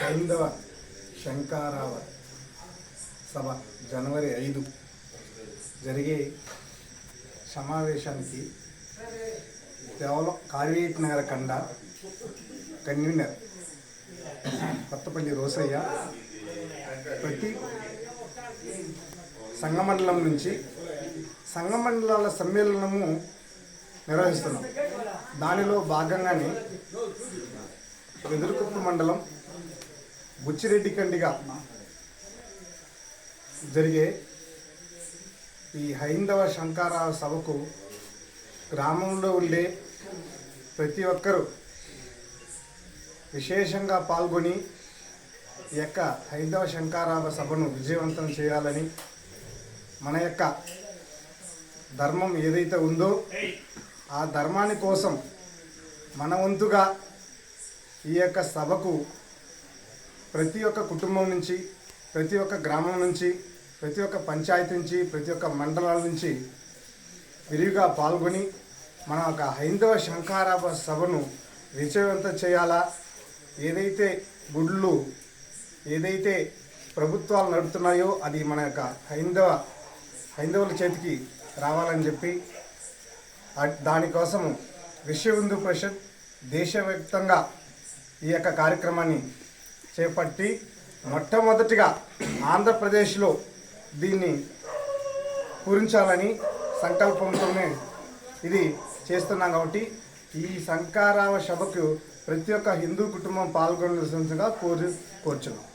హైందవ శంకారావ సభ జనవరి ఐదు. జరిగే సమావేశానికి కేవలం కావేట్ నగర కండ కన్వీనర్ కొత్తపల్లి రోసయ్య ప్రతి సంఘమండలం నుంచి సంఘమండలాల సమ్మేళనము నిర్వహిస్తున్నాం. దానిలో భాగంగానే ఎదురుకుప్ప మండలం బుచ్చిరెడ్డి కండిగా జరిగే ఈ హైందవ శంకారావ సభకు గ్రామంలో ఉండే ప్రతి ఒక్కరూ విశేషంగా పాల్గొని ఈ యొక్క హైందవ శంకారావ సభను విజయవంతం చేయాలని మన యొక్క ధర్మం ఏదైతే ఉందో ఆ ధర్మాని కోసం మన వంతుగా ఈ యొక్క సభకు ప్రతి ఒక్క కుటుంబం నుంచి ప్రతి ఒక్క గ్రామం నుంచి ప్రతి ఒక్క పంచాయతీ నుంచి ప్రతి ఒక్క మండలాల నుంచి విరివిగా పాల్గొని మన ఒక హైందవ శంకారాభ సభను విజయవంతం చేయాలా? ఏదైతే గుళ్ళు ఏదైతే ప్రభుత్వాలు నడుపుతున్నాయో అది మన యొక్క హైందవ హైందవుల చేతికి రావాలని చెప్పి దానికోసం దానికోసము విశ్వ హిందూ పరిషత్ దేశవ్యాప్తంగా ఈ యొక్క కార్యక్రమాన్ని చేపట్టి మొట్టమొదటిగా ఆంధ్రప్రదేశ్లో దీన్ని పూరించాలని సంకల్పంతోనే ఇది చేస్తున్నాం కాబట్టి ఈ సంకారావ సభకు ప్రతి ఒక్క హిందూ కుటుంబం పాల్గొనవలసిందిగా కోరి కోరుచున్నాం.